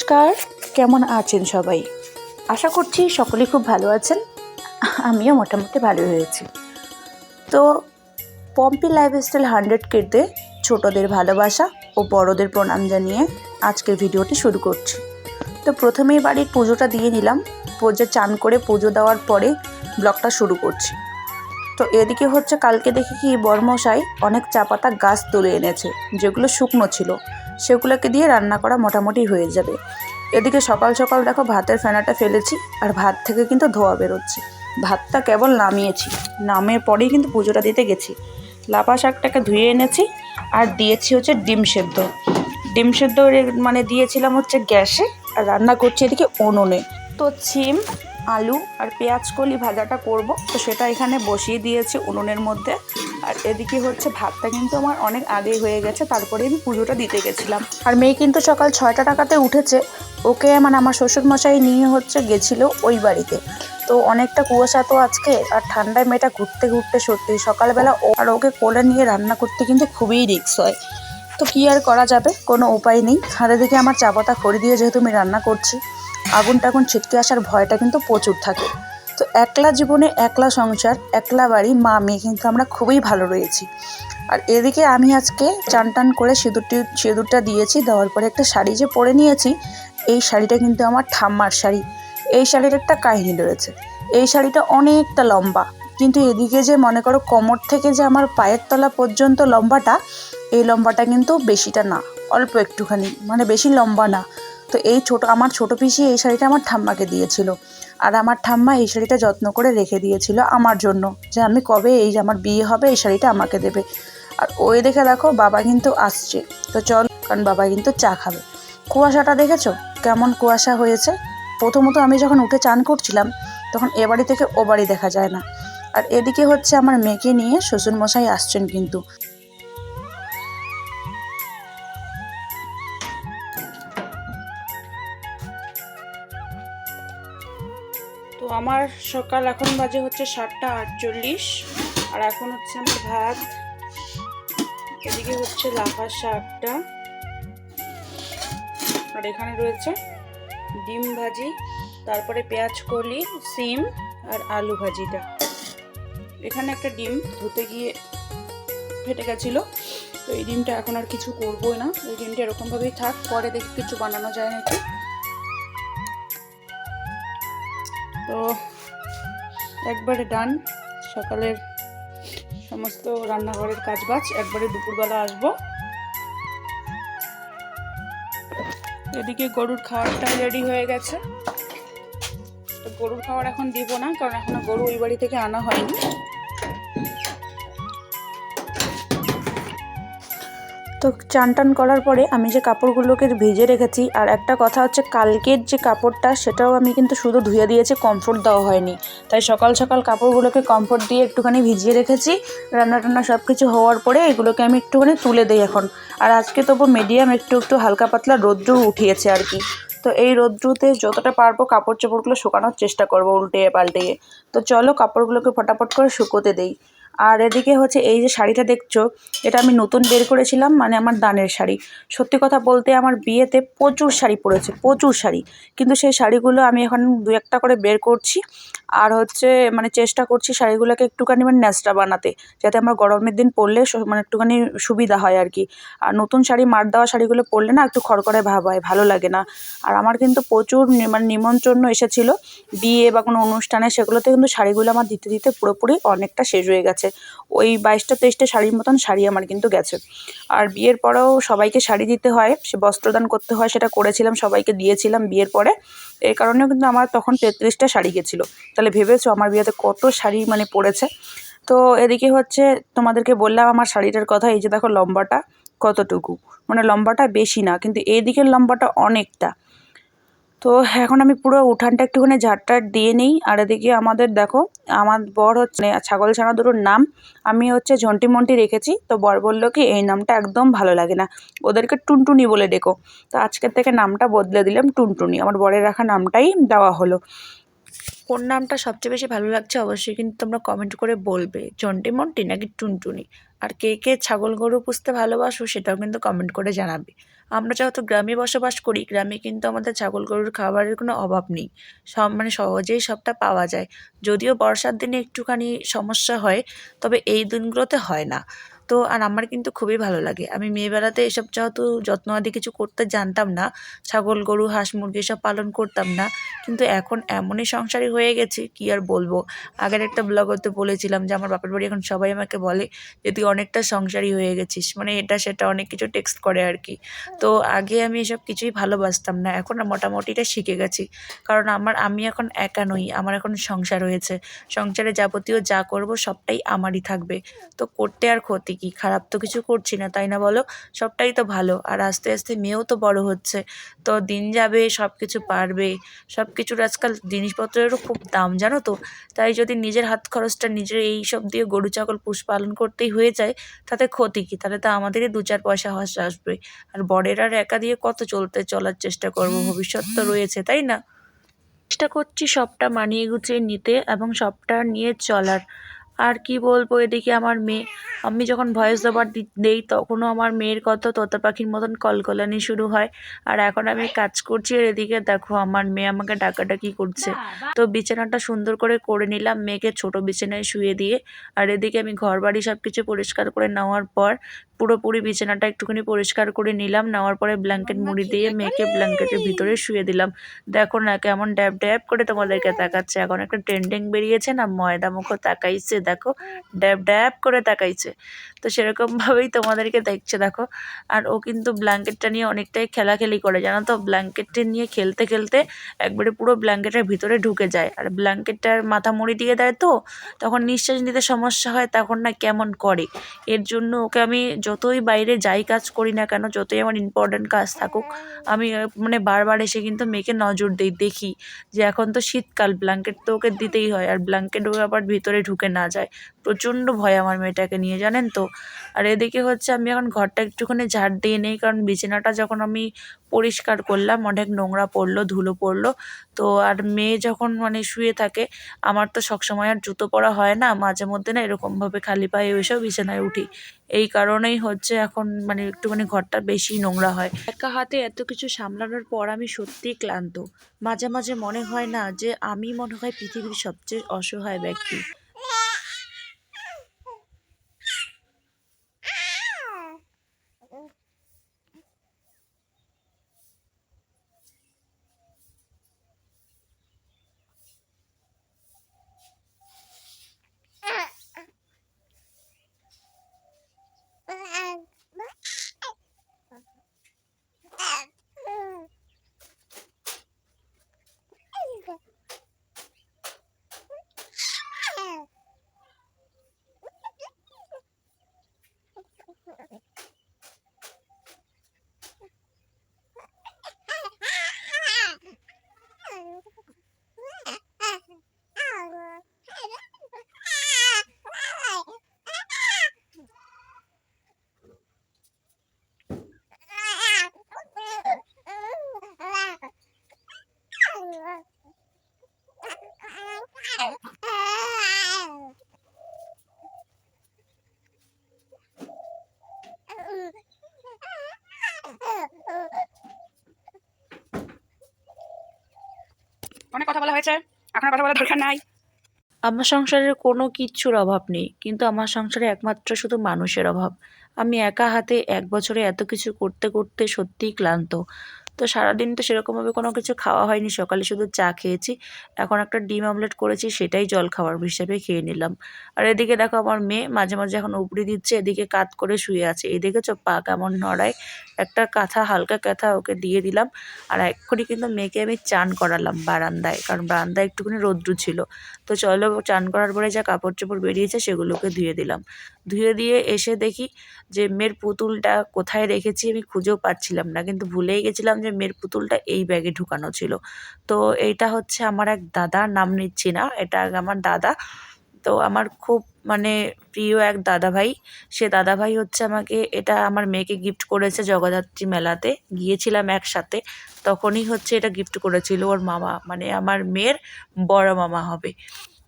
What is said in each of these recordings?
নমস্কার। কেমন আছেন সবাই? আশা করছি সকলে খুব ভালো আছেন। আমিও মোটামুটি ভালো হয়েছি। তো পম্পি লাইফস্টাইল হান্ড্রেড কেটে ছোটদের ভালোবাসা ও বড়দের প্রণাম জানিয়ে আজকের ভিডিওটি শুরু করছি। তো প্রথমেই বাড়ির পুজোটা দিয়ে নিলাম। পুজো চান করে পুজো দেওয়ার পরে ব্লগটা শুরু করছি। তো এদিকে হচ্ছে কালকে দেখি কি বর্মশাই অনেক চা পাতা গাছ তুলে এনেছে, যেগুলো শুকনো ছিল। সেগুলোকে দিয়ে রান্না করা মোটামুটি হয়ে যাবে। এদিকে সকাল সকাল দেখো ভাতের ফেনাটা ফেলেছি আর ভাত থেকে কিন্তু ধোয়া বেরোচ্ছে। ভাতটা কেবল নামিয়েছি। নামের পরেই কিন্তু পুজোটা দিতে গেছি। লাপা শাকটাকে ধুয়ে এনেছি আর দিয়েছি হচ্ছে ডিম সেদ্ধ। ডিম সেদ্ধ মানে দিয়েছিলাম হচ্ছে গ্যাসে আর রান্না করছি এদিকে উনুনে। তো ছিম আলু আর পেঁয়াজ কলি ভাজাটা করব। তো সেটা এখানে বসিয়ে দিয়েছি উনুনের মধ্যে। আর এদিকে হচ্ছে ভাতটা কিন্তু আমার অনেক আগেই হয়ে গেছে, তারপরে আমি পুজোটা দিতে গেছিলাম। আর মেয়ে কিন্তু সকাল ছয়টা টাকাতে উঠেছে। ওকে মানে আমার শ্বশুর মশাই নিয়ে হচ্ছে গেছিল ওই বাড়িতে। তো অনেকটা কুয়াশা তো আজকে, আর ঠান্ডায় মেয়েটা ঘুরতে ঘুরতে সত্যি সকালবেলা ও আর ওকে কোলে নিয়ে রান্না করতে কিন্তু খুবই রিস্ক হয়। তো কী আর করা যাবে? কোনো উপায় নেই। হাতে দিকে আমার চা পাতা খড়ি দিয়ে যেহেতু আমি রান্না করছি আগুন টাগুন ছিটকে আসার ভয়টা কিন্তু প্রচুর থাকে। তো একলা জীবনে একলা সংসার, একলা বাড়ি, মা, মেয়ে কিন্তু আমরা খুবই ভালো রয়েছি। আর এদিকে আমি আজকে চান টান করে সিঁদুরটি, সিঁদুরটা দিয়েছি, দেওয়ার পরে একটা শাড়ি যে পরে নিয়েছি, এই শাড়িটা কিন্তু আমার ঠাম্মার শাড়ি। এই শাড়ির একটা কাহিনী রয়েছে। এই শাড়িটা অনেকটা লম্বা, কিন্তু এদিকে যে মনে করো কোমর থেকে যে আমার পায়ের তলা পর্যন্ত লম্বাটা, এই লম্বাটা কিন্তু বেশিটা না, অল্প একটুখানি মানে বেশি লম্বা না। তো এই ছোট, আমার ছোট পিসি এই শাড়িটা আমার ঠাম্মাকে দিয়েছিল। আর আমার ঠাম্মা এই শাড়িটা যত্ন করে রেখে দিয়েছিল আমার জন্য যে আমি কবে এই আমার বিয়ে হবে এই শাড়িটা আমাকে দেবে। আর ওই দেখে দেখো বাবা কিন্তু আসছে। তো চল, কারণ বাবা কিন্তু চা খাবে। কুয়াশাটা দেখেছ? কেমন কুয়াশা হয়েছে? প্রথমত আমি যখন উঠে চান করছিলাম, তখন এ বাড়ি থেকে ও বাড়ি দেখা যায় না। আর এদিকে হচ্ছে আমার মেয়েকে নিয়ে শ্বশুরমশাই আসছেন কিন্তু। আমার সকাল এখন বাজে হচ্ছে সাতটা আটচল্লিশ, আর এখন হচ্ছে আমার ভাত। এদিকে হচ্ছে লাফা শাকটা। আর এখানে রয়েছে ডিম ভাজি, তারপরে পেঁয়াজ কলি, সিম আর আলু ভাজিটা। এখানে একটা ডিম ধুতে গিয়ে ফেটে গেছিল, তো এই ডিমটা এখন আর কিছু করবোই না। এই ডিমটা এরকমভাবেই থাক, পরে দেখি কিছু বানানো যায় নাকি। তো একবারে ডান সকালের সমস্ত রান্নাঘরের কাজবাজ একবারে দুপুরবেলা আসব। এদিকে গরুর খাওয়ারটা রেডি হয়ে গেছে। তো গরুর খাওয়ার এখন দিব না, কারণ এখনও গরু ওই বাড়ি থেকে আনা হয়নি। চান টান করার পরে আমি যে কাপড়গুলোকে ভিজে রেখেছি, আর একটা কথা হচ্ছে কালকের যে কাপড়টা, সেটাও আমি কিন্তু শুধু ধুয়ে দিয়েছি কমফোর্ট দেওয়া হয়নি। তাই সকাল সকাল কাপড়গুলোকে কমফোর্ট দিয়ে একটুখানি ভিজিয়ে রেখেছি। রান্না টান্না সব কিছু হওয়ার পরে এগুলোকে আমি একটুখানি তুলে দিই এখন। আর আজকে তবু মিডিয়াম একটু একটু হালকা পাতলা রৌদ্র উঠিয়েছে আর কি। তো এই রোদ্রুতে যতটা পারব কাপড় চোপড়গুলো শুকানোর চেষ্টা করব উল্টে পাল্টিয়ে তো চলো কাপড়গুলোকে ফটাফট করে শুকোতে দেই। আর এদিকে হচ্ছে এই যে শাড়িটা দেখছ, এটা আমি নতুন বের করেছিলাম মানে আমার দানের শাড়ি। সত্যি কথা বলতে আমার বিয়েতে প্রচুর শাড়ি পরেছে, প্রচুর শাড়ি। কিন্তু সেই শাড়িগুলো আমি এখন দু একটা করে বের করছি, আর হচ্ছে মানে চেষ্টা করছি শাড়িগুলোকে একটুখানি মানে ন্যাচটা বানাতে, যাতে আমার গরমের দিন পরলে মানে একটুখানি সুবিধা হয় আর কি। আর নতুন শাড়ি, মার দেওয়া শাড়িগুলো পরলে না একটু খড়খড়ে ভাব হয়, ভালো লাগে না। আর আমার কিন্তু প্রচুর মানে নিমন্ত্রণ এসেছিল, বিয়ে বা কোনো অনুষ্ঠানে সেগুলোতে কিন্তু শাড়িগুলো আমার দিতে দিতে পুরোপুরি অনেকটা শেষ হয়ে গেছে। ওই বাইশটা, তেইশটা শাড়ির মতন শাড়ি আমার কিন্তু গেছে। আর বিয়ের পরেও সবাইকে শাড়ি দিতে হয়, সে বস্ত্রদান করতে হয় সেটা করেছিলাম, সবাইকে দিয়েছিলাম বিয়ের পরে। এই কারণেও কিন্তু আমার তখন তেত্রিশটা শাড়ি গেছিল। তাহলে ভেবেছো আমার বিয়েতে কত শাড়ি মানে পড়েছে? তো এদিকে হচ্ছে তোমাদেরকে বললাম আমার শাড়িটার কথা, এই যে দেখো লম্বাটা কতটুকু? মানে লম্বাটা বেশি না, কিন্তু এই দিকের লম্বাটা অনেকটা। তো এখন আমি পুরো উঠানটা একটুখানি ঝাড়টার দিয়ে নিই। আর এদিকে আমাদের দেখো, আমার বর হচ্ছে ছাগল ছানা দুটোর নাম আমি হচ্ছে ঝন্টি মন্টি রেখেছি। তো বর বলল কি, এই নামটা একদম ভালো লাগে না। ওদেরকে টুনটুনি বলে ডেকো। তো আজকের থেকে নামটা বদলে দিলাম, টুনটুনি। আমার বরের রাখা নামটাই দেওয়া হলো। কোন নামটা সবচেয়ে বেশি ভালো লাগছে অবশ্যই কিন্তু তোমরা কমেন্ট করে বলবে। জন্টি মন্টি নাকি টুনটুনি? আর কে কে ছাগল গরু পুষতে ভালোবাসো সেটাও কিন্তু কমেন্ট করে জানাবে। আমরা যেহেতু গ্রামে বসবাস করি, গ্রামে কিন্তু আমাদের ছাগল গরুর খাবারের কোনো অভাব নেই। সব মানে সহজেই সবটা পাওয়া যায়। যদিও বর্ষার দিনে একটুখানি সমস্যা হয়, তবে এই দিনগুলোতে হয় না। তো আর আমার কিন্তু খুবই ভালো লাগে। আমি মেয়েবেলাতে এসব যেহেতু যত্ন আদি কিছু করতে জানতাম না, ছাগল, গরু, হাঁস, মুরগি সব পালন করতাম না, কিন্তু এখন এমনই সংসারী হয়ে গেছি, কি আর বলব? আগের একটা ব্লগতে বলেছিলাম যে, আমার বাপের বাড়ি এখন সবাই আমাকে বলে যে, তুই অনেকটা সংসারী হয়ে গেছিস। মানে এটা সেটা অনেক কিছু টেক্সট করে আর কি। তো আগে আমি এসব কিছুই ভালোবাসতাম না, এখন না মোটামুটি এটা শিখে গেছি। কারণ আমার, আমি এখন একা নই, আমার এখন সংসার হয়েছে। সংসারে যাবতীয় যা করব সবটাই আমারই থাকবে। তো করতে আর ক্ষতি। কি খারাপ তো কিছু করছি না, তাই না বলো? সবটাই তো ভালো। আর আস্তে আস্তে মেয়েও তো বড় হচ্ছে। তো দিন যাবে সব কিছু পারবে। সব কিছুর আজকাল জিনিসপত্রেরও খুব দাম, জানো তো? তাই যদি নিজের হাত খরচটা নিজের এই সব দিয়ে গরু, ছাগল পালন করতেই হয়ে যায়, তাতে ক্ষতি কী? তাহলে তো আমাদেরই দু চার পয়সা হাস আসবে। আর বড়ের আর একা দিয়ে কত চলতে, চলার চেষ্টা করব? ভবিষ্যৎ তো রয়েছে, তাই না? চেষ্টা করছি সবটা মানিয়ে গুছিয়ে নিতে এবং সবটা নিয়ে চলার। আর কি বলব, এদিকে আমার মেয়ে। আমি যখন ভয়েস ওভার দেই, তখনও আমার মেয়ের কত তোতা পাখির মতন কলকলানি শুরু হয়। আর এখন আমি কাজ করছি, আর এদিকে দেখো আমার মেয়ে আমাকে ডাকাডাকি করছে। তো বিছানাটা সুন্দর করে করে নিলাম, মেয়েকে ছোট বিছানায় শুয়ে দিয়ে। আর এদিকে আমি ঘর বাড়ি সব কিছু পরিষ্কার করে নেওয়ার পর পুরোপুরি বিছানাটা একটুখানি পরিষ্কার করে নিলাম নেওয়ার পরে ব্ল্যাঙ্কেট মুড়ি দিয়ে মেয়েকে ব্ল্যাঙ্কেটের ভিতরে শুয়ে দিলাম। দেখো না কেমন ড্যাব ড্যাব করে তোমাদেরকে তাকাচ্ছে। এখন একটা ট্রেন্ডিং বেরিয়েছে না ময়দা মুখো তাকাইছে দেখো ড্যাব ড্যাব করে তাকাইছে। তো সেরকমভাবেই তোমাদেরকে দেখছে দেখো। আর ও কিন্তু ব্ল্যাঙ্কেটটা নিয়ে অনেকটাই খেলাখেলি করে জানো তো? ব্ল্যাঙ্কেটটা নিয়ে খেলতে খেলতে একবারে পুরো ব্ল্যাঙ্কেটের ভিতরে ঢুকে যায়। আর ব্ল্যাঙ্কেটটার মাথা মুড়ি দিয়ে দেয় তো তখন নিঃশ্বাস নিতে সমস্যা হয় তখন না কেমন করে? এর জন্য ওকে আমি যতই বাইরে যাই কাজ করি না কেন, যতই আমার ইম্পর্ট্যান্ট কাজ থাকুক, আমি মানে বারবার এসে কিন্তু মেয়েকে নজর দিই, দেখি যে এখন তো শীতকাল ব্ল্যাঙ্কেট তো ওকে দিতেই হয়, আর ব্ল্যাঙ্কেট ওকে আবার ভিতরে ঢুকে না যায়। প্রচণ্ড ভয় আমার মেয়েটাকে নিয়ে, জানেন তো? আর এদিকে হচ্ছে আমি এখন ঘরটা একটুখানি ঝাড় দিয়ে নেই, কারণ বিছানাটা যখন আমি পরিষ্কার করলাম, অনেক নোংরা পড়ল, ধুলো পড়ল। তো আর মেয়ে যখন মানে শুয়ে থাকে, আমার তো সবসময় আর জুতো পরা হয় না, মাঝে মধ্যে না এরকমভাবে খালি পায়ে এসেও বিছানায় উঠি। এই কারণেই হচ্ছে এখন মানে একটুখানি ঘরটা বেশি নোংরা হয়। একা হাতে এত কিছু সামলানোর পর আমি সত্যিই ক্লান্ত। মাঝে মাঝে মনে হয় না যে আমি মনে হয় পৃথিবীর সবচেয়ে অসহায় ব্যক্তি। কথা বলা হয়েছে। এখন কথা বলা দরকার নাই। আমার সংসারের কোনো কিচ্ছুর অভাব নেই, কিন্তু আমার সংসারে একমাত্র শুধু মানুষের অভাব। আমি একা হাতে এক বছরে এত কিছু করতে করতে সত্যিই ক্লান্ত। তো সারাদিন তো সেরকমভাবে কোনো কিছু খাওয়া হয়নি। সকালে শুধু চা খেয়েছি। এখন একটা ডিম অমলেট করেছি, সেটাই জল খাওয়ার হিসাবে খেয়ে নিলাম। আর এদিকে দেখো আমার মেয়ে মাঝে মাঝে এখন উপড়ি দিচ্ছে, এদিকে কাত করে শুয়ে আছে। এই দেখেছ? পা কেমন নড়ায়। একটা কাঁথা, হালকা কাঁথা ওকে দিয়ে দিলাম। আর এক্ষুনি কিন্তু মেয়েকে আমি চান করালাম বারান্দায়, কারণ বারান্দায় একটুখানি রৌদ্র ছিল। তো চলো চান করার পরে যা কাপড় চোপড় বেরিয়েছে সেগুলোকে ধুয়ে দিলাম। ধুয়ে দিয়ে এসে দেখি যে মেয়ের পুতুলটা কোথায় রেখেছি আমি খুঁজেও পাচ্ছিলাম না। কিন্তু ভুলেই গেছিলাম যে মেয়ের পুতুলটা এই ব্যাগে ঢুকানো ছিল। তো এইটা হচ্ছে আমার এক দাদা নাম নিচ্ছি না, এটা আমার দাদা। তো আমার খুব মানে প্রিয় এক দাদা ভাই সে দাদা ভাই হচ্ছে আমাকে এটা আমার মেয়েকে গিফট করেছে জগদ্ধাত্রী মেলাতে, গিয়েছিলাম একসাথে। তখনই হচ্ছে এটা গিফট করেছিল ওর মামা মানে আমার মেয়ের বড় মামা হবে।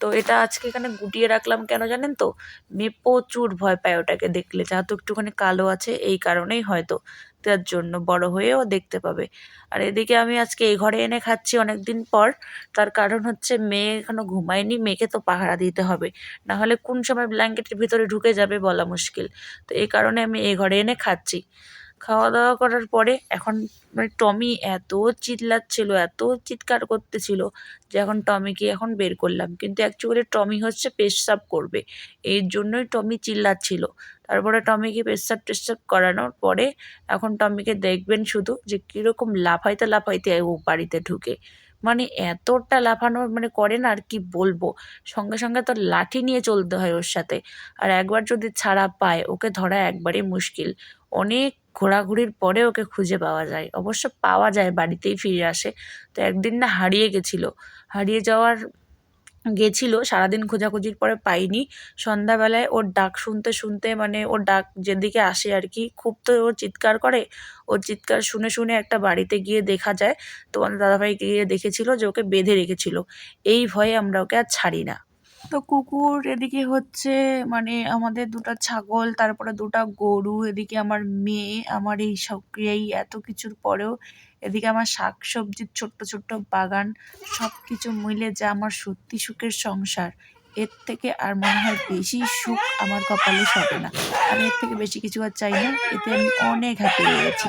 তো এটা আজকে এখানে গুটিয়ে রাখলাম কেন জানেন তো? মেয়ে প্রচুর ভয় পায় ওটাকে দেখলে, যেহেতু একটুখানি কালো আছে, এই কারণেই হয়তো। তো দেওয়ার জন্য বড় হয়েও দেখতে পাবে। আর এদিকে আমি আজকে এই ঘরে এনে খাচ্ছি অনেক দিন পর। তার কারণ হচ্ছে মেয়ে এখনও ঘুমায়নি, মেয়েকে তো পাহারা দিতে হবে। না হলে কোন সময় ব্ল্যাঙ্কেটের ভিতরে ঢুকে যাবে বলা মুশকিল। তো এই কারণে আমি এই ঘরে এনে খাচ্ছি। খাওয়া দাওয়া করার পরে এখন মানে টমি এত চিল্লাচ্ছিল, এত চিৎকার করতেছিল যে এখন টমিকে এখন বের করলাম। কিন্তু অ্যাকচুয়ালি টমি হচ্ছে পেশাব করবে। এর জন্যই টমি চিল্লাচ্ছিল। তারপরে টমিকে পেশাব টেশাব করানোর পরে এখন টমিকে দেখবেন শুধু যে কীরকম লাফাইতে লাফাইতে ও বাড়িতে ঢুকে। মানে এতটা লাফানো মানে করে না আর কি বলব? সঙ্গে সঙ্গে তো লাঠি নিয়ে চলতে হয় ওর সাথে। আর একবার যদি ছাড়া পায়, ওকে ধরা একবারই মুশকিল। অনেক ঘোরাঘুরির পরে ওকে খুঁজে পাওয়া যায়। অবশ্য পাওয়া যায়, বাড়িতেই ফিরে আসে। তো একদিন না হারিয়ে গেছিল। হারিয়ে যাওয়ার গেছিল, সারাদিন খোঁজাখুঁজির পরে পাইনি। সন্ধ্যাবেলায় ওর ডাক শুনতে শুনতে মানে ওর ডাক যেদিকে আসে আর কি, খুব তো ও চিৎকার করে। ওর চিৎকার শুনে শুনে একটা বাড়িতে গিয়ে দেখা যায়, তো তোমাদের দাদাভাই গিয়ে দেখেছিল যে ওকে বেঁধে রেখেছিল। এই ভয়ে আমরা ওকে আর ছাড়ি না তো কুকুর, এদিকে হচ্ছে মানে আমাদের দুটো ছাগল, তারপরে দুটো গরু, এদিকে আমার মেয়ে, আমার এই এই এত কিছুর পরেও, এদিকে আমার শাক সবজির ছোট্ট ছোট্ট বাগান সব কিছু মিলে যা আমার সত্যি সুখের সংসার। এর থেকে আর মনে হয় বেশি সুখ আমার কপালে সবে না। আমি এর থেকে বেশি কিছু আর চাই না, এতে আমি অনেক হ্যাপি হয়ে গেছি।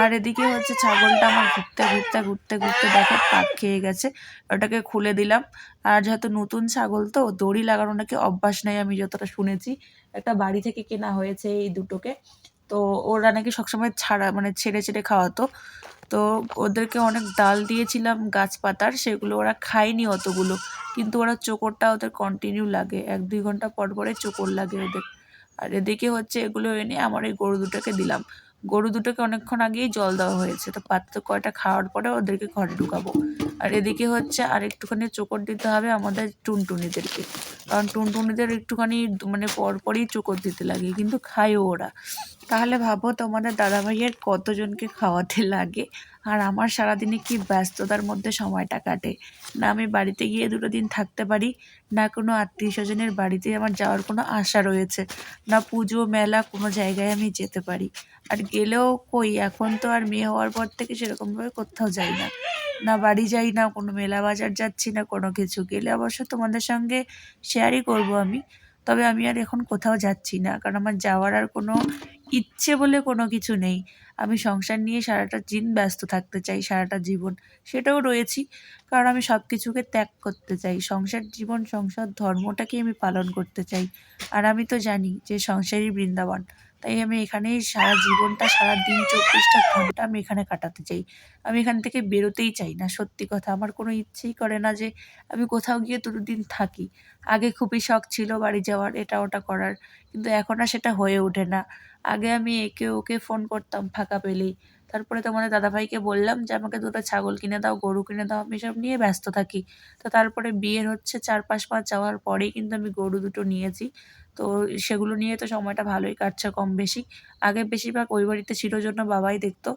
আর এদিকে হচ্ছে ছাগলটা আমার ঘুরতে ঘুরতে ঘুরতে ঘুরতে দেখো পাক খেয়ে গেছে, ওটাকে খুলে দিলাম। আর যেহেতু নতুন ছাগল তো, দড়ি লাগানো নাকি অভ্যাস নেই আমি যতটা শুনেছি। একটা বাড়ি থেকে কেনা হয়েছে এই দুটোকে। তো ওরা নাকি সবসময় ছাড়া মানে ছেড়ে ছেড়ে খাওয়াতো। তো ওদেরকে অনেক ডাল দিয়েছিলাম গাছপাতার, সেগুলো ওরা খায়নি অতগুলো। কিন্তু ওরা চোকরটা ওদের কন্টিনিউ লাগে। এক দুই ঘণ্টা পর পরে চোকর লাগে ওদের। আর এদিকে হচ্ছে এগুলো এনে আমার এই গরু দুটোকে দিলাম। গরু দুটোকে অনেকক্ষণ আগেই জল দেওয়া হয়েছে। তো পাত্র কয়টা খাওয়ার পরে ওদেরকে ঘরে ঢুকাবো। আর এদিকে হচ্ছে আর একটুখানি চোকর দিতে হবে আমাদের টুনটুনিদেরকে। কারণ টুনটুনিদের একটুখানি মানে পরপরই চোকর দিতে লাগে, কিন্তু খায়ও ওরা। তাহলে ভাবো তোমাদের দাদাভাইয়ের কতজনকে খাওয়াতে লাগে, আর আমার সারাদিনে কি ব্যস্ততার মধ্যে সময়টা কাটে? না আমি বাড়িতে গিয়ে দুটো দিন থাকতে পারি, না কোনো আত্মীয় স্বজনের বাড়িতে আমার যাওয়ার কোনো আশা রয়েছে, না পুজো, মেলা কোনো জায়গায় আমি যেতে পারি। আর গেলেও কই, এখন তো আর মেয়ে হওয়ার পর থেকে সেরকমভাবে কোথাও যাই না। না বাড়ি যাই না, কোনো মেলা বাজার যাচ্ছি না, কোনো কিছু। গেলে অবশ্য তোমাদের সঙ্গে শেয়ারই করব আমি। তবে আমি আর এখন কোথাও যাচ্ছি না, কারণ আমার যাওয়ার আর কোনো ইচ্ছে বলে কোনো কিছু নেই। আমি সংসার নিয়ে সারাটা দিন ব্যস্ত থাকতে চাই, সারাটা জীবন সেটাও রয়েছি, কারণ আমি সব কিছুকে ত্যাগ করতে চাই। সংসার জীবন, সংসার ধর্মটাকে আমি পালন করতে চাই। আর আমি তো জানি যে সংসারই বৃন্দাবন। তাই আমি এখানেই সারা জীবনটা, সারা দিন চব্বিশটা ঘণ্টা আমি এখানে কাটাতে চাই। আমি এখান থেকে বেরোতেই চাই না, সত্যি কথা। আমার কোনো ইচ্ছেই করে না যে আমি কোথাও গিয়ে দুটো দিন থাকি। আগে খুবই শখ ছিল বাড়ি যাওয়ার, এটা ওটা করার, কিন্তু এখন আর সেটা হয়ে ওঠে না। আগে আমি একে ওকে ফোন করতাম ফাঁকা পেলেই। তারপরে তোমাদের দাদাভাইকে বললাম যে, আমাকে দুটো ছাগল কিনে দাও, গরু কিনে দাও, আমি সব নিয়ে ব্যস্ত থাকি। তো তারপরে বিয়ের হচ্ছে চার পাঁচ মাস যাওয়ার পরেই কিন্তু আমি গরু দুটো নিয়েছি। তো সেগুলো নিয়ে তো সময়টা ভালোই কাটছে কম বেশি। আগে বেশিরভাগ ওই বাড়িতে ছিল জন্য বাবাই দেখতো।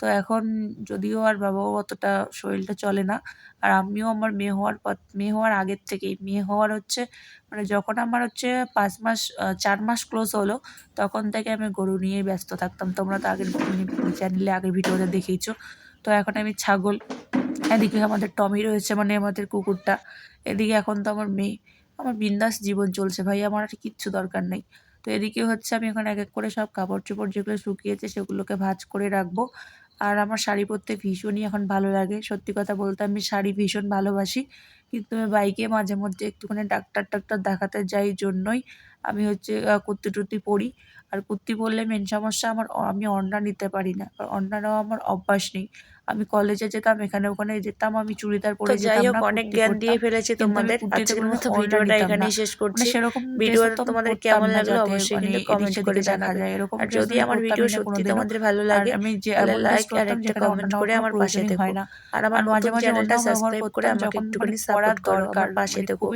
তো এখন যদিও আর বাবাও অতটা শরীরটা চলে না, আর আমিও আমার মেয়ে হওয়ার পর, মেয়ে হওয়ার আগের থেকেই, মেয়ে হওয়ার হচ্ছে মানে যখন আমার হচ্ছে পাঁচ মাস চার মাস ক্লোজ হলো, তখন থেকে আমি গরু নিয়েই ব্যস্ত থাকতাম। তোমরা তো আগের চ্যানেলে আগের ভিডিওতে দেখেইছো। তো এখন আমি ছাগল, এদিকে আমাদের টমি রয়েছে মানে আমাদের কুকুরটা, এদিকে এখন তো আমার মেয়ে। আমার বিন্দাস জীবন চলছে ভাই, আমার আর কিচ্ছু দরকার নেই। তো এদিকে হচ্ছে আমি এখন এক এক করে সব কাপড় চোপড় যেগুলো শুকিয়েছে সেগুলোকে ভাজ করে রাখব। আর আমার শাড়ি পরতে ভীষণই এখন ভালো লাগে। সত্যি কথা বলতে আমি শাড়ি ভীষণ ভালোবাসি। কিন্তু আমি বাইকে মাঝে মধ্যে একটুখানি ডাক্তার টাক্তার দেখাতে যাই জন্যই আমি হচ্ছে কুর্তি টুর্তি পরি। আর কুর্তি পরলে মেন সমস্যা আমার আমি ওড়না নিতে পারি না। ওড়না নেওয়া আমার অভ্যাস নেই। আমি কলেজে যেতাম এখানে ওখানে যেতাম আমি চুড়িদার পরে যাই হোক অনেক জ্ঞান দিয়ে ফেলেছি তোমাদের। আজকের মতো ভিডিওটা এখানেই শেষ মানে করছি সেরকম ভিডিওটা তোমাদের কেমন লাগল? অবশ্যই মানে কিন্তু কমেন্ট করে জানাবে। যায়। এরকম আর যদি আমার ভিডিও সত্যি তোমাদের ভালো লাগে আমি যে লাইক আর একটা কমেন্ট করে আমার পাশে থেকো। আর আমার মাঝে মাঝে চ্যানেলটা ব্যবহার সাবস্ক্রাইব করে আমাকে একটুখানি মানে সাপোর্ট করো আমার পাশে মানে থেকো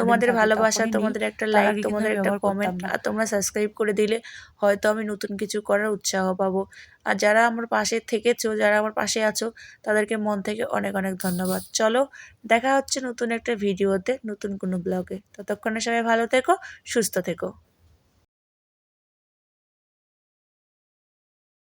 তোমাদের ভালোবাসা তোমাদের একটা লাইক তোমাদের একটা কমেন্ট আর তোমরা সাবস্ক্রাইব করে দিলে হয়তো আমি নতুন কিছু করার উৎসাহ পাবো। আর যারা আমার পাশে থেকেছো যারা আমার পাশে আছো তাদেরকে মন থেকে অনেক অনেক ধন্যবাদ। চলো দেখা হচ্ছে নতুন একটা ভিডিওতে নতুন কোনো ব্লগে ততক্ষণে সবাই ভালো থেকো সুস্থ থেকো।